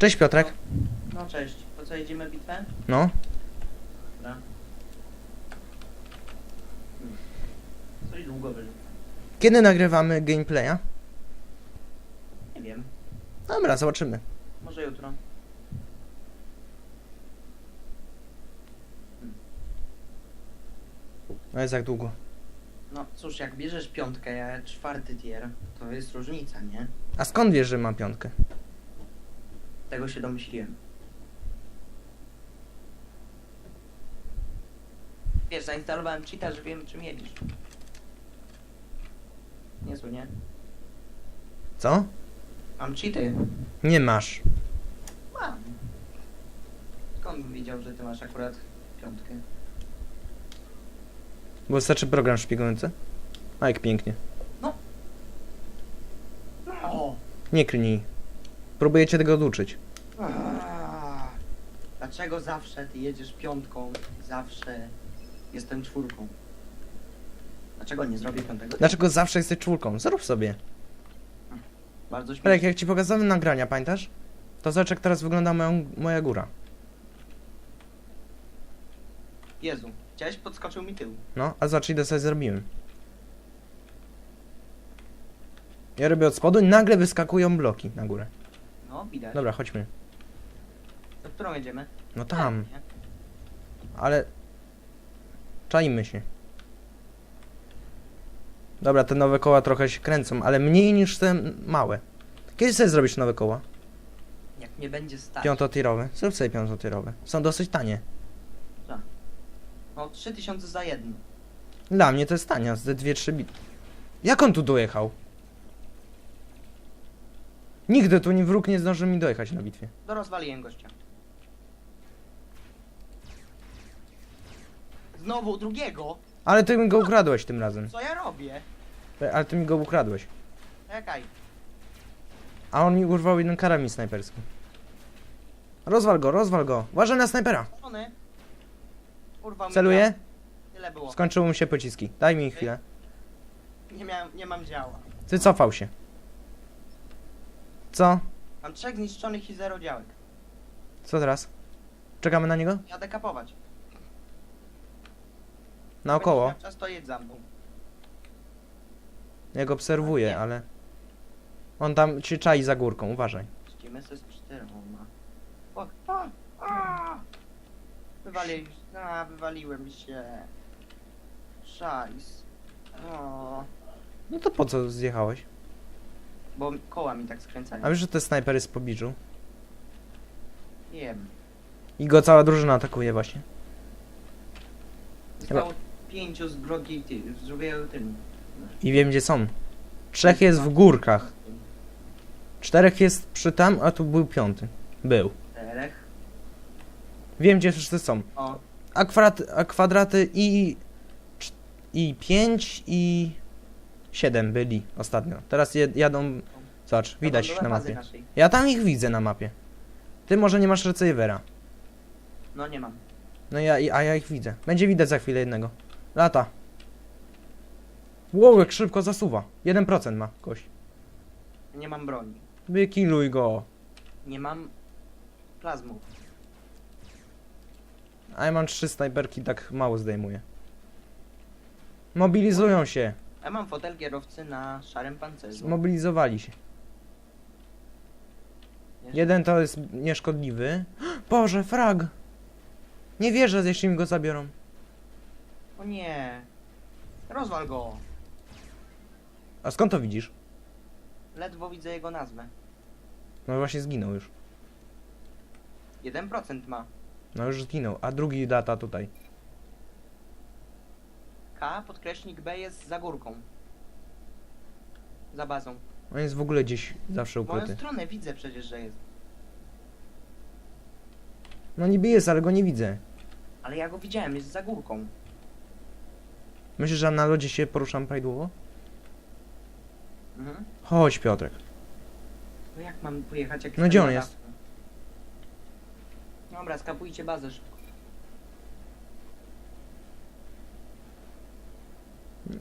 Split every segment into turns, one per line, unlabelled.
Cześć Piotrek.
No cześć, po co jedziemy bitwę?
No.
Dobra. Hmm. Coś długo.
Kiedy nagrywamy gameplaya?
Nie wiem,
Dobra, zobaczymy.
może jutro.
No jest jak długo.
No cóż, jak bierzesz piątkę, ja czwarty tier, to jest różnica, nie?
A skąd wiesz, że mam piątkę?
Tego się domyśliłem. Wiesz, zainstalowałem cheata, że wiem czym jedziesz. Niezły, nie?
Co?
Mam cheaty.
Nie masz.
Mam. Skąd bym wiedział, że ty masz akurat piątkę?
Bo wystarczy program szpiegujący. A jak pięknie.
O!
Nie klnij. Próbuję cię tego oduczyć.
Dlaczego zawsze ty jedziesz piątką? Zawsze jestem czwórką. Dlaczego nie zrobię piątego?
Dlaczego zawsze jesteś czwórką? Zrób sobie.
Bardzo
Piotrek,
śmiesznie.
jak ci pokazałem nagrania, pamiętasz? To zobacz jak teraz wygląda moja, moja góra.
Jezu, chciałeś podskoczył mi tył.
No, a zobacz ile sobie zrobiłem. Ja robię od spodu i nagle wyskakują bloki na górę.
No, widać.
Dobra, chodźmy.
Do którą jedziemy?
No tam,
Nie?
ale... Czajmy się. Dobra, te nowe koła trochę się kręcą, ale mniej niż te małe. Kiedy sobie zrobisz nowe koła?
Jak nie będzie stać.
Piątotirowe. Zrób sobie piątotirowe. Są dosyć tanie.
No, 3000 za jedno.
Dla mnie to jest tania, ze 2-3 bit. Jak on tu dojechał? Nigdy tu nie wróg nie zdążył mi dojechać na bitwie.
To rozwaliłem gościa. Znowu drugiego?
Ale ty mi go ukradłeś tym razem.
Co ja robię?
Ale ty mi go ukradłeś.
Czekaj.
A on mi urwał jeden karabin snajperski. Rozwal go, rozwal go. Uważaj na snajpera.
Urwał mi dział. Tyle było.
Skończyły mu się pociski. Daj mi chwilę.
Nie, miałem, nie mam działa.
Wycofał się. Co?
Mam trzech zniszczonych i zero działek.
Co teraz? Czekamy na niego?
Jadę kapować.
Naokoło.
Czas to za mną.
Ja go obserwuję, ale... On tam się czai za górką, uważaj.
Ściemy se z czteroma. O, a, a! Wywali... A, wywaliłem się. Szajs. O,
No to po co zjechałeś?
Bo koła mi tak skręcają.
A wiesz, że te snajper jest w pobliżu?
Wiem.
I go cała drużyna atakuje właśnie.
Zostało pięciu z drogi ty, zrobię tym.
I wiem gdzie są. Trzech jest w górkach. Czterech jest przy tam, a tu był piąty. Był.
Czterech.
Wiem gdzie wszyscy są.
O,
A, kwadrat, a kwadraty i... cz- I pięć i... Siedem byli ostatnio. Teraz jed, jadą... Zobacz, widać
do
ich na mapie. Ja tam ich widzę na mapie. Ty może nie masz receivera.
No nie mam.
No ja, i- a ja ich widzę. Będzie widać za chwilę jednego. Lata. Wow, jak szybko zasuwa. 1% ma kość.
Nie mam broni.
Wykiluj go.
Nie mam plazmów.
A ja mam trzy snajperki, tak mało zdejmuje. Mobilizują się.
Ja mam fotel kierowcy na szarym pancerzu.
Zmobilizowali się. Jeden to jest nieszkodliwy. Boże, frag! Nie wierzę, jeśli mi go zabiorą.
O nie. Rozwal go.
A skąd to widzisz?
Ledwo widzę jego nazwę.
No właśnie zginął już.
1% ma.
No już zginął, a drugi data tutaj.
K podkreśnik B jest za górką. Za bazą.
On jest w ogóle gdzieś zawsze
W moją
ukryty.
stronę widzę przecież, że jest.
No niby jest, ale go nie widzę.
Ale ja go widziałem, jest za górką.
Myślisz, że na lodzie się poruszam prawidłowo?
Mhm.
Chodź, Piotrek.
No jak mam pojechać jak
No
jestem
gdzie on
na
jest?
dachu? Dobra, skapujcie bazę szybko.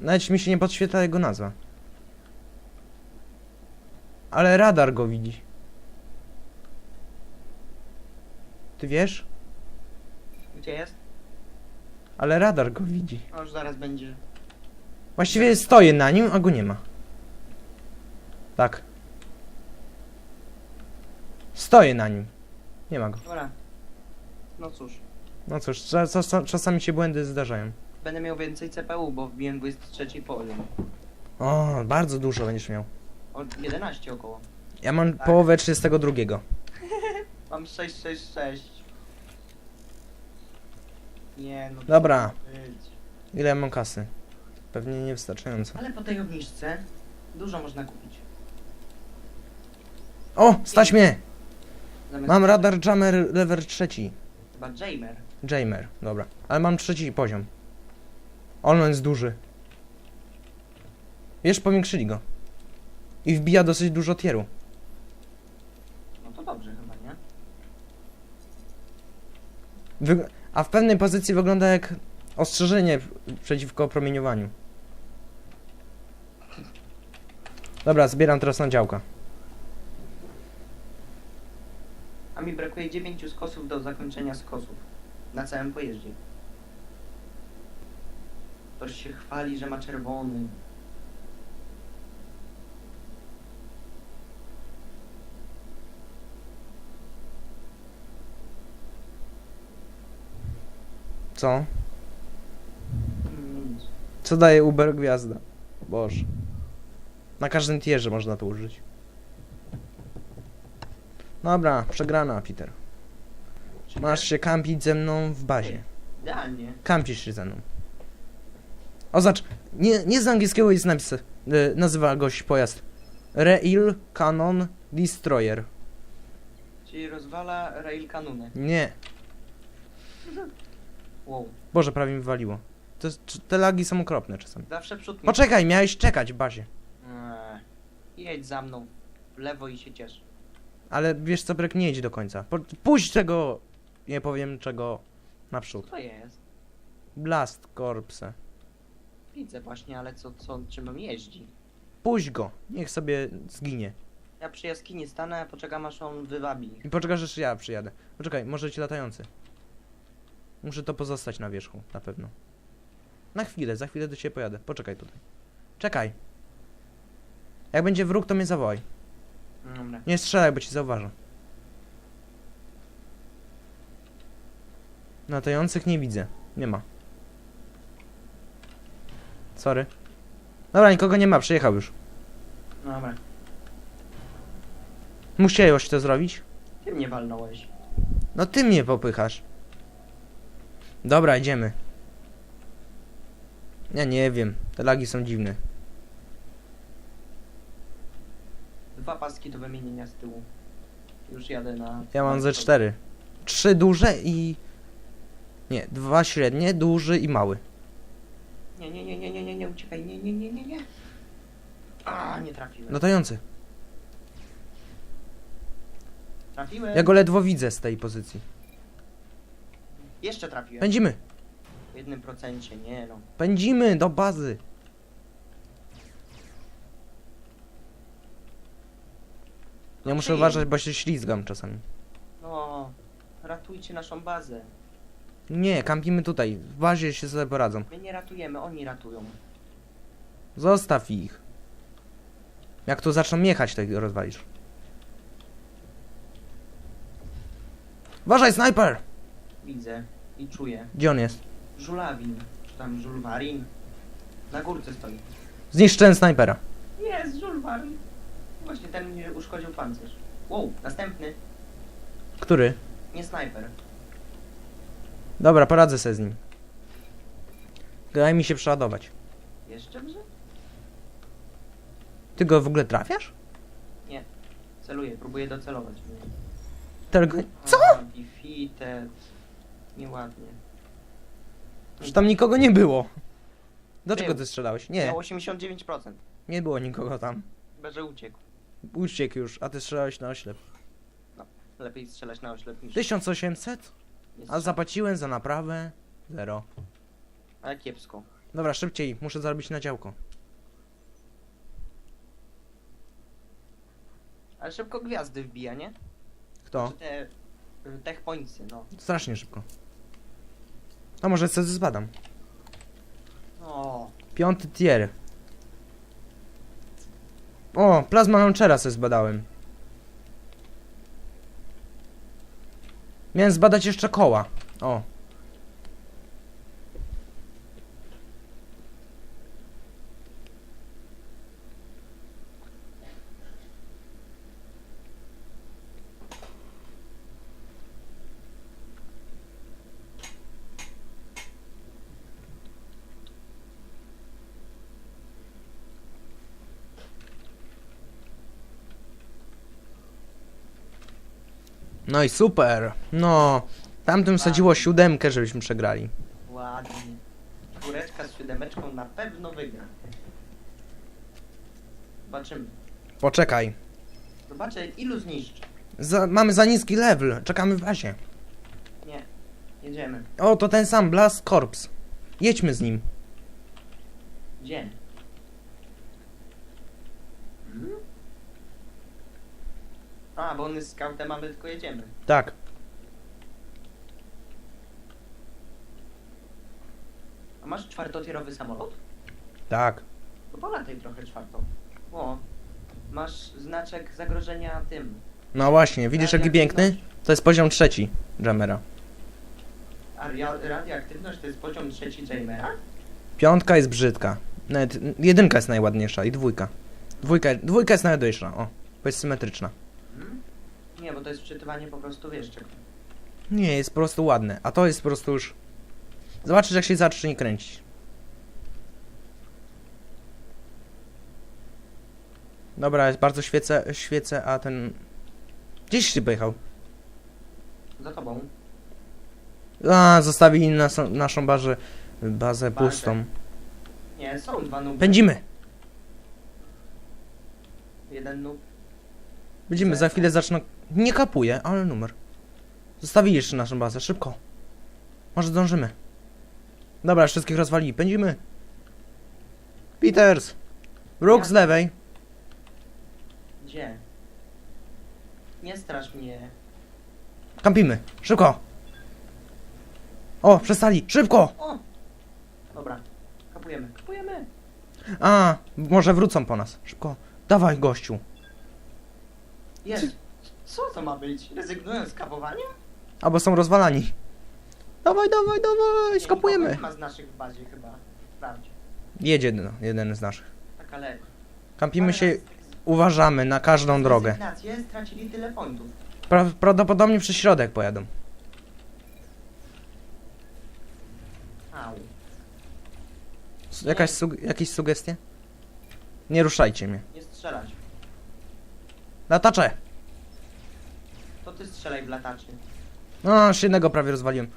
Nawet mi się nie podświetla jego nazwa. Ale radar go widzi. Ty wiesz?
Gdzie jest?
Ale radar go widzi.
No już zaraz będzie.
Właściwie stoję na nim, a go nie ma. Tak. Stoję na nim. Nie ma go.
Dobra. No cóż.
No cóż, czas, czas, czasami się błędy zdarzają.
Będę miał więcej CPU, bo wbiłem 23 poziom.
O, bardzo dużo będziesz miał.
O 11 około.
Ja mam
Tak.
połowę 32.
Mam 666. Nie no.
Dobra.
być.
Ile ja mam kasy? Pewnie niewystarczająco.
Ale po tej obniżce dużo można kupić.
O, stać mnie!
Zamiast
Mam radar jammer level trzeci.
Chyba Jamer.
Jamer, dobra. Ale mam trzeci poziom. On jest duży. Wiesz, powiększyli go. I wbija dosyć dużo tieru.
No to dobrze chyba, nie?
Wyg- a w pewnej pozycji wygląda jak ostrzeżenie przeciwko promieniowaniu. Dobra, zbieram teraz na działka.
A mi brakuje 9 skosów do zakończenia skosów. Na całym pojeździe. Ktoś się chwali, że ma czerwony.
Co? Co daje Uber Gwiazda? Boże. Na każdym tierze można to użyć. Dobra, przegrana, Peter. Masz się kampić ze mną w bazie.
Idealnie.
Kampisz się ze mną. Oznacz, nie, nie z angielskiego jest napis, y, nazywa goś pojazd. Rail Cannon Destroyer.
Czyli rozwala rail kanunę.
Nie.
Wow.
Boże, prawie mi wywaliło. To jest, te lagi są okropne czasami.
Zawsze przód mi...
Poczekaj, miałeś czekać w bazie.
Eee, Jedź za mną. W lewo i się ciesz.
Ale wiesz co, Brek, nie idź do końca. Po, puść tego, nie powiem czego, naprzód.
Co jest?
Blast Corpse.
Widzę właśnie, ale co, co, czym on jeździ?
Puść go, niech sobie zginie.
Ja przy jaskini stanę, poczekam aż on wywabi.
I poczekasz, aż ja przyjadę. Poczekaj, może ci latający. Muszę to pozostać na wierzchu, na pewno. Na chwilę, za chwilę do ciebie pojadę. Poczekaj tutaj. Czekaj. Jak będzie wróg, to mnie zawołaj.
Dobra.
Nie strzelaj, bo ci zauważę. Latających nie widzę. Nie ma. Sorry. Dobra, nikogo nie ma, przyjechał już.
Dobra.
Musiałeś to zrobić?
Ty mnie walnąłeś.
No ty mnie popychasz. Dobra, idziemy. Ja nie wiem, te lagi są dziwne.
Dwa paski do wymienienia z tyłu. Już jadę na...
Ja mam ze cztery. Trzy duże i... Nie, dwa średnie, duży i mały.
Nie, nie, nie, nie, nie, nie, nie, uciekaj, nie, nie, nie, nie, nie. A, nie trafiłem.
Latający.
Trafiłem.
Ja go ledwo widzę z tej pozycji.
Jeszcze trafiłem.
Pędzimy,
W jednym procencie, nie no.
pędzimy do bazy. Ja muszę uważać, bo się ślizgam czasami.
No, ratujcie naszą bazę.
Nie, kampimy tutaj. W bazie się sobie poradzą.
My nie ratujemy, oni ratują.
Zostaw ich. Jak tu zaczną jechać, to ich rozwalisz. Uważaj, snajper!
Widzę i czuję.
Gdzie on jest?
Żulawin, czy tam żulwarin. Na górce stoi.
Zniszczyłem snajpera.
Jest, żulwarin. Właśnie ten mi uszkodził pancerz. Wow, następny.
Który?
Nie snajper.
Dobra, poradzę sobie z nim. Daj mi się przeładować.
Jeszcze brze?
Ty go w ogóle trafiasz?
Celuję, próbuję docelować.
Tego...
Co? Defeated. Nieładnie.
Że tam nikogo nie było. Dlaczego
Był.
ty strzelałeś? Nie,
Miał 89%.
nie było nikogo tam.
Chyba, że uciekł.
Uciekł już, a ty strzelałeś na oślep.
Lepiej strzelać na oślep niż...
1800? A zapłaciłem za naprawę? Zero.
Ale kiepsko.
Dobra, szybciej, muszę zarobić na działko.
Ale szybko gwiazdy wbija, nie?
Kto?
Czy te Y, Tech pointsy, no.
Strasznie szybko. A może sobie zbadam.
O,
Piąty tier. O, plazma launchera sobie zbadałem. Miałem zbadać jeszcze koła. O. No i super. No. Tamtym sadziło siódemkę, żebyśmy przegrali.
ładnie. Czwóreczka z siódemeczką na pewno wygra. Zobaczymy.
Poczekaj.
Zobaczę ilu zniszczy.
Za, mamy za niski level. Czekamy w bazie.
Nie. Jedziemy.
O, to ten sam Blast Corps. Jedźmy z nim.
Gdzie? A, bo on jest scoutem, a my tylko jedziemy.
Tak.
A masz czwartotierowy samolot?
Tak.
To polataj trochę czwartą. O, masz znaczek zagrożenia tym.
No właśnie, widzisz jaki piękny? To jest poziom trzeci Jamera.
A ria- radioaktywność to jest poziom trzeci Jamera?
Piątka jest brzydka. Nawet jedynka jest najładniejsza i dwójka. Dwójka, dwójka jest najładniejsza, o. Bo jest symetryczna.
Nie, bo to jest wczytywanie po prostu, wiesz, czego.
Nie, jest po prostu ładne. A to jest po prostu już... Zobaczysz jak się zacznie kręcić. Dobra, jest bardzo świecę, świecę, a ten... Gdzieś ty pojechał?
Za tobą.
A, zostawili nas, naszą bazę, bazę
Bazę.
pustą.
Nie, są dwa nuby.
Pędzimy!
Jeden nub.
Będziemy, za chwilę zacznę... Nie kapuję, ale numer. Zostawili jeszcze naszą bazę, szybko. Może zdążymy. Dobra, wszystkich rozwalili, pędzimy. Peters! Róg z lewej.
Gdzie? Nie strasz mnie.
Kampimy, szybko. O, przestali, szybko!
O! Dobra, kapujemy, kapujemy.
A, może wrócą po nas, szybko. Dawaj, gościu.
Jest. Co to ma być? Rezygnują z kapowania?
Albo są rozwalani. Dawaj, dawaj, dawaj, skapujemy.
Nie ma z naszych w bazie chyba. Sprawdź.
Jedzie no, jeden z naszych.
Taka lek.
Kampimy się, uważamy na każdą drogę.
Rezygnację, stracili tyle pointów.
Pra prawdopodobnie przez środek pojadą.
Au.
S- Jakaś sug jakieś sugestie? Nie ruszajcie mnie.
Nie strzelać.
Latacze!
To ty strzelaj w lataczy.
No, aż jednego prawie rozwaliłem.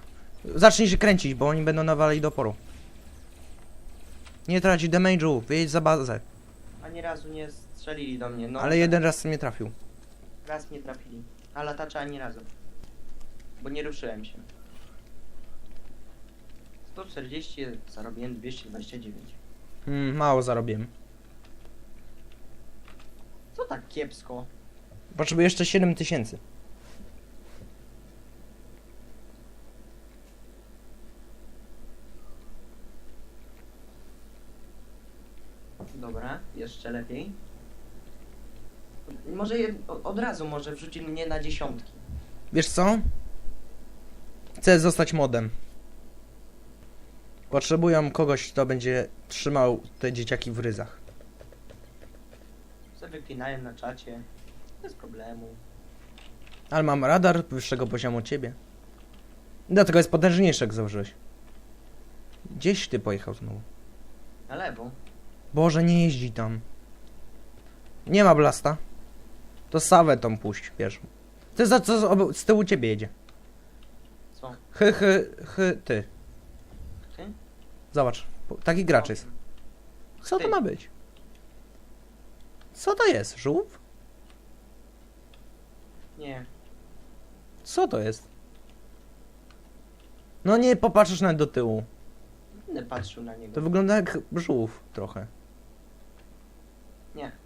Zacznij się kręcić, bo oni będą nawalali do oporu. Nie traci damage'u, wyjedź za bazę.
Ani razu nie strzelili do mnie. No,
Ale jeden raz mnie trafił.
Raz nie trafili. A latacza ani razu. Bo nie ruszyłem się. 140, zarobiłem 229.
Hmm, mało zarobiłem.
Co tak kiepsko?
Potrzebuję jeszcze 7 tysięcy.
Dobra, jeszcze lepiej. Może jed, o- od razu może wrzuci mnie na dziesiątki.
Wiesz co? Chcę zostać modem. Potrzebują kogoś, kto będzie trzymał te dzieciaki w ryzach.
Se wyklinałem na czacie. Bez problemu.
Ale mam radar wyższego poziomu od ciebie. Dlatego jest potężniejszy, jak założyłeś. Gdzieś ty pojechał znowu.
Na lewo.
Boże, nie jeździ tam. Nie ma blasta. To Sawę tą puść pierwszą. Ty za co z, z tyłu ciebie jedzie?
Co?
Hy, hy, hy, ty.
Ty?
Zobacz, po- taki gracz jest. Co to
Ty.
ma być? Co to jest? Żółw?
Nie.
Co to jest? No nie popatrzysz nawet do tyłu.
Będę patrzył na niego.
To wygląda jak żółw trochę.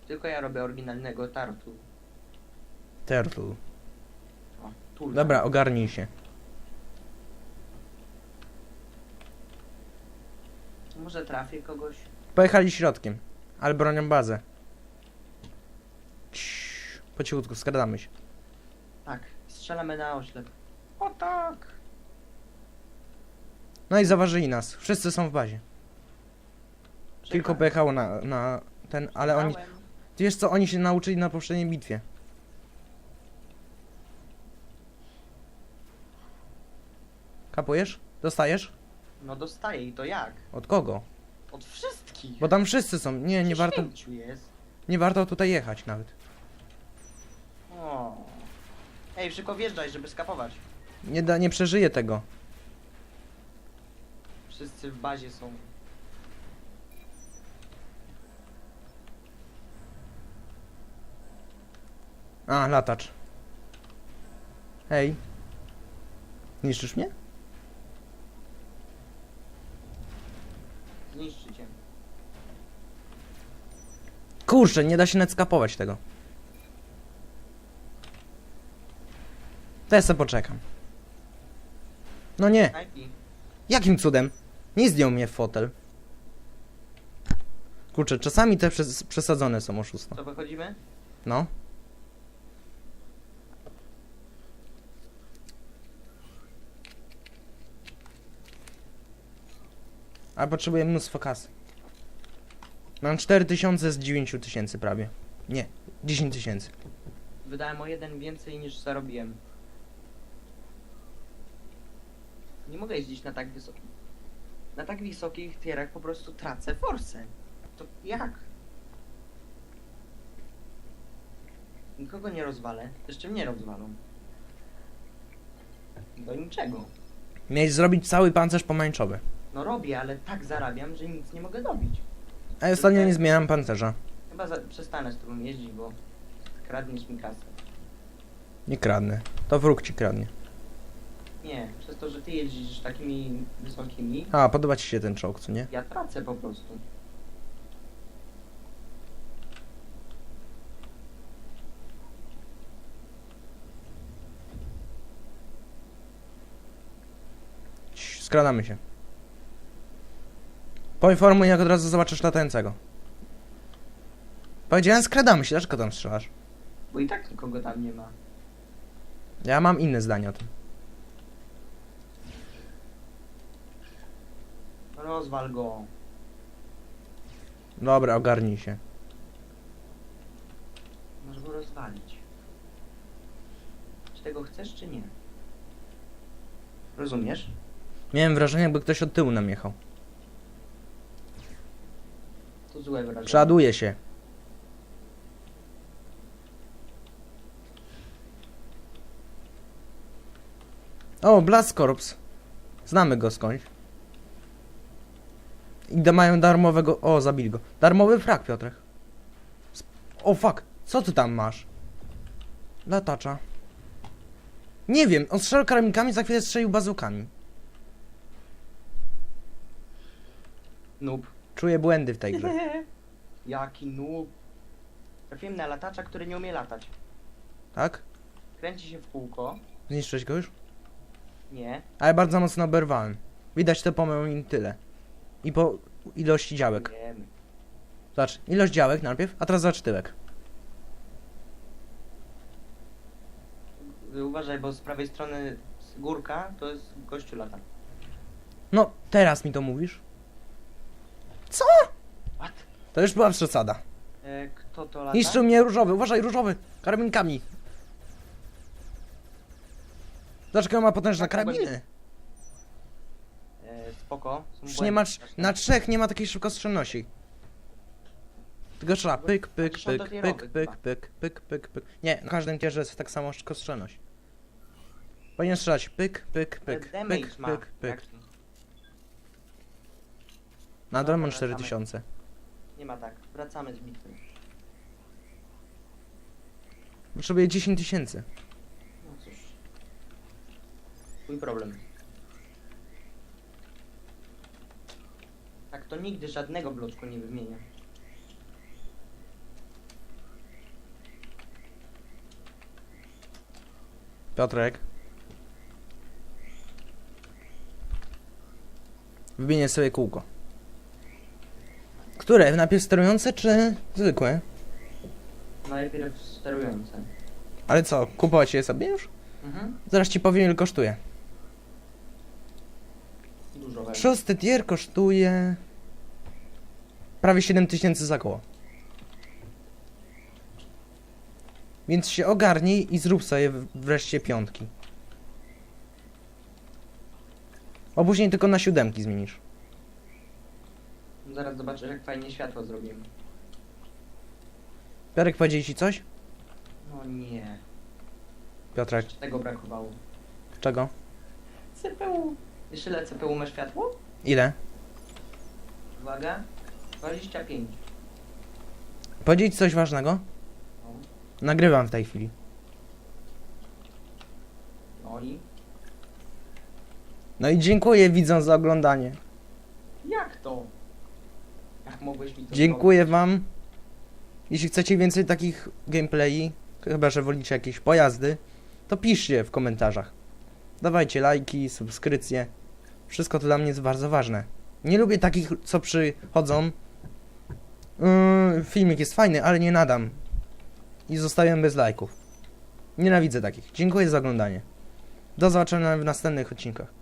Tylko ja robię oryginalnego tartu.
Turtle.
Turka.
Dobra, ogarnij się.
Może trafię kogoś.
Pojechali środkiem, ale bronią bazę. Ciii, Po cichutku, skradamy się.
Tak, strzelamy na oślep. O tak!
No i zauważyli nas. Wszyscy są w bazie.
Czekaj.
pojechało na, na ten, ale oni...
Dałem.
Ty wiesz co, oni się nauczyli na poprzedniej bitwie. Kapujesz? Dostajesz?
No dostaję i to jak?
Od kogo?
Od wszystkich.
Bo tam wszyscy są. Nie, nie warto,
Dziesięciu jest.
nie warto tutaj jechać nawet.
O. Ej, szybko wjeżdżaj, żeby skapować.
Nie, da, nie przeżyje tego.
Wszyscy w bazie są.
A, latacz. Hej. Niszczysz mnie?
Zniszczycie.
Kurczę, nie da się skapować tego. To ja sobie poczekam. No nie,
IP.
jakim cudem? Nie zdjął mnie w fotel. Kurczę, czasami te przes przesadzone są oszustwa.
Co wychodzimy?
No. Ale potrzebuję mnóstwo kasy. Mam 4000 z 9000 prawie. Nie, 10 tysięcy.
Wydałem o jeden więcej niż zarobiłem. Nie mogę jeździć na tak wysokich. Na tak wysokich tierach po prostu tracę forsę. To jak? Nikogo nie rozwalę. Jeszcze mnie rozwalą. Do niczego.
Miałeś zrobić cały pancerz pomarańczowy.
No robię, ale tak zarabiam, że nic nie mogę dobić.
A ja ostatnio nie zmieniam pancerza.
Chyba za, przestanę z tobą jeździć, bo kradniesz mi kasę.
Nie kradnę. To wróg ci kradnie.
Nie, przez to, że ty jeździsz takimi wysokimi,
A, podoba ci się ten czołg, co nie?
ja tracę po prostu.
Skradamy się. Poinformuj, jak od razu zobaczysz latającego. Powiedziałem, skradamy się, dlaczego tam strzelasz?
Bo i tak nikogo tam nie ma.
Ja mam inne zdanie o tym.
Rozwal go.
Dobra, ogarnij się.
Możesz go rozwalić. Czy tego chcesz, czy nie? Rozumiesz?
Miałem wrażenie, jakby ktoś od tyłu nam jechał.
Złe wrażenie.
Przeładuje się. O, Blast Corps. Znamy go skądś. I da mają darmowego... O, zabili go. Darmowy frak, Piotrek. Sp- O, fuck. Co ty tam masz? Latacza. Nie wiem, on strzelał karabinkami, za chwilę strzelił bazukami.
Noob.
Czuję błędy w tej grze.
Jaki noob. Trafiłem na latacza, który nie umie latać.
Tak?
Kręci się w kółko.
Zniszczyłeś go już?
Nie.
Ale bardzo mocno oberwałem. Widać to po moim tyle. I po ilości działek.
Wiemy.
Zobacz, ilość działek najpierw, a teraz zobacz tyłek.
Uważaj, bo z prawej strony z górka to jest gościu lata.
No, teraz mi to mówisz?
What?
To już była przesada.
E, kto to lata?
Niszczył mnie różowy, uważaj, różowy! Karabinkami. Dlaczego ma potężne
Tak, bo nie-
karabiny?
E, spoko. Są
Przecież nie
błędy.
na trzech nie ma takiej szybkostrzelności. Tylko trzeba pyk, pyk, pyk, pyk, pyk,
chyba.
pyk, pyk, pyk, pyk. Nie, na każdym tierze jest tak samo szybkostrzelność. Powinien strzelać pyk, pyk,
Ale
pyk,
damage
pyk,
ma.
pyk, pyk. Na dole mam
Dobra,
4000.
Nie ma tak. Wracamy z bitwy.
Potrzebuję 10 tysięcy.
No cóż. Twój problem. Tak to nigdy żadnego bloczku nie wymienia.
Piotrek. Wymienię sobie kółko. Które? Najpierw sterujące czy zwykłe?
Najpierw sterujące.
Ale co, kupować je sobie już?
Mhm.
Zaraz ci powiem ile kosztuje.
Dużo weź.
Szósty tier kosztuje... Prawie 7000 za koło. Więc się ogarnij i zrób sobie wreszcie piątki. A później tylko na siódemki zmienisz.
Zaraz zobaczysz jak fajnie światło zrobimy.
Piotrek powiedział ci coś?
No nie.
Piotrek,
Jeszcze tego brakowało.
czego?
CPU. Wiesz ile CPU ma światło?
Ile?
Uwaga. 25.
Powiedzieć coś ważnego?
No.
Nagrywam w tej chwili.
No i?
No i dziękuję widzom za oglądanie.
Jak to? Jak mogłeś mi to
Dziękuję wam. Jeśli chcecie więcej takich gameplayi, chyba że wolicie jakieś pojazdy, to piszcie w komentarzach. Dawajcie lajki, subskrypcje. Wszystko to dla mnie jest bardzo ważne. Nie lubię takich, co przychodzą. Yy, filmik jest fajny, ale nie nadam. I zostawiam bez lajków. Nienawidzę takich. Dziękuję za oglądanie. Do zobaczenia w następnych odcinkach.